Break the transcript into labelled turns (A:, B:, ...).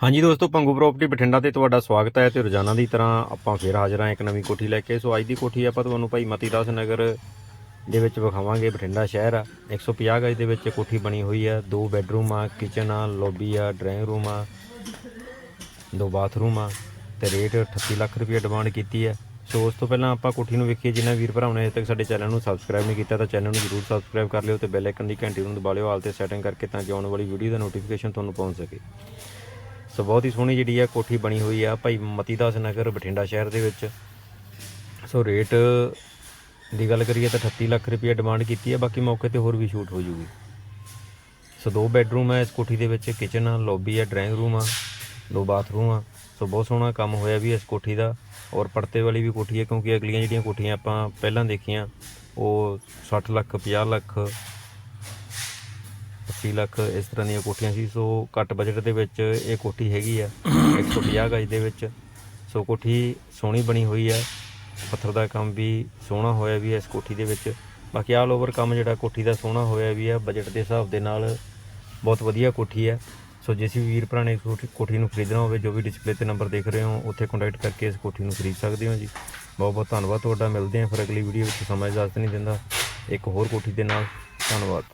A: ਹਾਂਜੀ ਦੋਸਤੋ, ਪੰਗੂ ਪ੍ਰਾਪਰਟੀ ਬਠਿੰਡਾ ਤੇ ਤੁਹਾਡਾ ਸਵਾਗਤ ਹੈ ਤੇ ਰੋਜ਼ਾਨਾ ਦੀ ਤਰ੍ਹਾਂ ਆਪਾਂ ਫੇਰ ਹਾਜ਼ਰ ਹਾਂ ਇੱਕ ਨਵੀਂ ਕੋਠੀ ਲੈ ਕੇ। ਸੋ ਅੱਜ ਦੀ ਕੋਠੀ ਆਪਾਂ ਤੁਹਾਨੂੰ ਭਾਈ ਮਤੀ ਦਾਸ ਨਗਰ ਦੇ ਵਿੱਚ ਵਿਖਾਵਾਂਗੇ, ਬਠਿੰਡਾ ਸ਼ਹਿਰ ਆ। 150 ਗਜ ਦੇ ਵਿੱਚ ਕੋਠੀ ਬਣੀ ਹੋਈ ਆ। ਦੋ ਬੈੱਡਰੂਮ ਆ ਕਿਚਨ ਆ ਲੌਬੀ ਆ ਡਰਾਇੰਗ ਰੂਮ ਆ, ਦੋ ਬਾਥਰੂਮ ਆ ਤੇ ਰੇਟ 38 ਲੱਖ ਰੁਪਏ ਡਿਮਾਂਡ ਕੀਤੀ ਹੈ ਸੋ ਉਸ ਤੋਂ ਪਹਿਲਾਂ ਆਪਾਂ ਕੋਠੀ ਨੂੰ ਵੇਖੀਏ। ਜਿਨ੍ਹਾਂ ਵੀਰ ਭਰਾਵਾਂ ਨੇ ਅਜੇ ਤੱਕ ਸਾਡੇ ਚੈਨਲ ਨੂੰ ਸਬਸਕ੍ਰਾਈਬ ਨਹੀਂ ਕੀਤਾ ਤਾਂ ਚੈਨਲ ਨੂੰ ਜਰੂਰ ਸਬਸਕ੍ਰਾਈਬ ਕਰ ਲਿਓ ਤੇ ਬੈਲ ਆਈਕਨ ਦੀ ਘੰਟੀ ਨੂੰ ਦਬਾ ਲਿਓ। ਆਲ ਤੇ ਸੈਟਿੰਗ ਕਰਕੇ ਤਾਂ ਕਿ ਆਉਣ ਵਾਲੀ ਵੀਡੀਓ ਦਾ ਨੋਟੀਫਿਕੇਸ਼ਨ ਤੁਹਾਨੂੰ ਪਹੁੰਚ ਸਕੇ। ਸੋ ਬਹੁਤ ਹੀ ਸੋਹਣੀ ਜਿਹੜੀ ਆ ਕੋਠੀ ਬਣੀ ਹੋਈ ਆ ਭਾਈ ਮਤੀ ਦਾਸ ਨਗਰ ਬਠਿੰਡਾ ਸ਼ਹਿਰ ਦੇ ਵਿੱਚ। ਸੋ ਰੇਟ ਦੀ ਗੱਲ ਕਰੀਏ ਤਾਂ 38 ਲੱਖ ਰੁਪਏ ਡਿਮਾਂਡ ਕੀਤੀ ਹੈ ਬਾਕੀ ਮੌਕੇ ਤੇ ਹੋਰ ਵੀ ਸ਼ੂਟ ਹੋ ਜੂਗੀ। ਸੋ ਦੋ ਬੈੱਡਰੂਮ ਹੈ ਇਸ ਕੋਠੀ ਦੇ ਵਿੱਚ ਕਿਚਨ ਆ ਲੌਬੀ ਆ ਡਰਾਇੰਗ ਰੂਮ ਆ, ਦੋ ਬਾਥਰੂਮ ਆ। ਸੋ ਬਹੁਤ ਸੋਹਣਾ ਕੰਮ ਹੋਇਆ ਵੀ ਇਸ ਕੋਠੀ ਦਾ ਔਰ ਪਰਤੇ ਵਾਲੀ ਵੀ ਕੋਠੀ ਹੈ ਕਿਉਂਕਿ ਅਗਲੀਆਂ ਜਿਹੜੀਆਂ ਕੋਠੀਆਂ ਆਪਾਂ ਪਹਿਲਾਂ ਦੇਖੀਆਂ, ਉਹ 60 ਲੱਖ 50 ਲੱਖ 80 ਲੱਖ ਇਸ ਤਰ੍ਹਾਂ ਦੀਆਂ ਕੋਠੀਆਂ ਸੀ, ਸੋ ਘੱਟ ਬਜਟ ਦੇ ਵਿੱਚ ਇਹ ਕੋਠੀ ਹੈਗੀ ਆ 150 ਗਜ ਦੇ ਵਿੱਚ। ਸੋ ਕੋਠੀ ਸੋਹਣੀ ਬਣੀ ਹੋਈ ਹੈ ਪੱਥਰ ਦਾ ਕੰਮ ਵੀ ਸੋਹਣਾ ਹੋਇਆ ਵੀ ਹੈ ਇਸ ਕੋਠੀ ਦੇ ਵਿੱਚ। ਬਾਕੀ ਆਲ ਓਵਰ ਕੰਮ ਜਿਹੜਾ ਕੋਠੀ ਦਾ ਸੋਹਣਾ ਹੋਇਆ ਵੀ ਹੈ ਬਜਟ ਦੇ ਹਿਸਾਬ ਦੇ ਨਾਲ ਬਹੁਤ ਵਧੀਆ ਕੋਠੀ ਹੈ ਸੋ ਜਿਸ ਵੀ ਵੀਰ ਭਰਾ ਨੇ ਕੋਠੀ- ਕੋਠੀ ਨੂੰ ਖਰੀਦਣਾ ਹੋਵੇ, ਜੋ ਵੀ ਡਿਸਪਲੇ ਤੇ ਨੰਬਰ ਦੇਖ ਰਹੇ ਹੋ, ਉੱਥੇ ਕੰਟੈਕਟ ਕਰਕੇ ਇਸ ਕੋਠੀ ਨੂੰ ਖਰੀਦ ਸਕਦੇ ਹੋ ਜੀ। ਬਹੁਤ ਬਹੁਤ ਧੰਨਵਾਦ ਤੁਹਾਡਾ, ਮਿਲਦੇ ਹਾਂ ਫਿਰ ਅਗਲੀ ਵੀਡੀਓ ਵਿੱਚ, ਸਮਾਂ ਇਜਾਜ਼ਤ ਨਹੀਂ ਦਿੰਦਾ। ਇੱਕ ਹੋਰ ਕੋਠੀ ਦੇ ਨਾਲ, ਧੰਨਵਾਦ।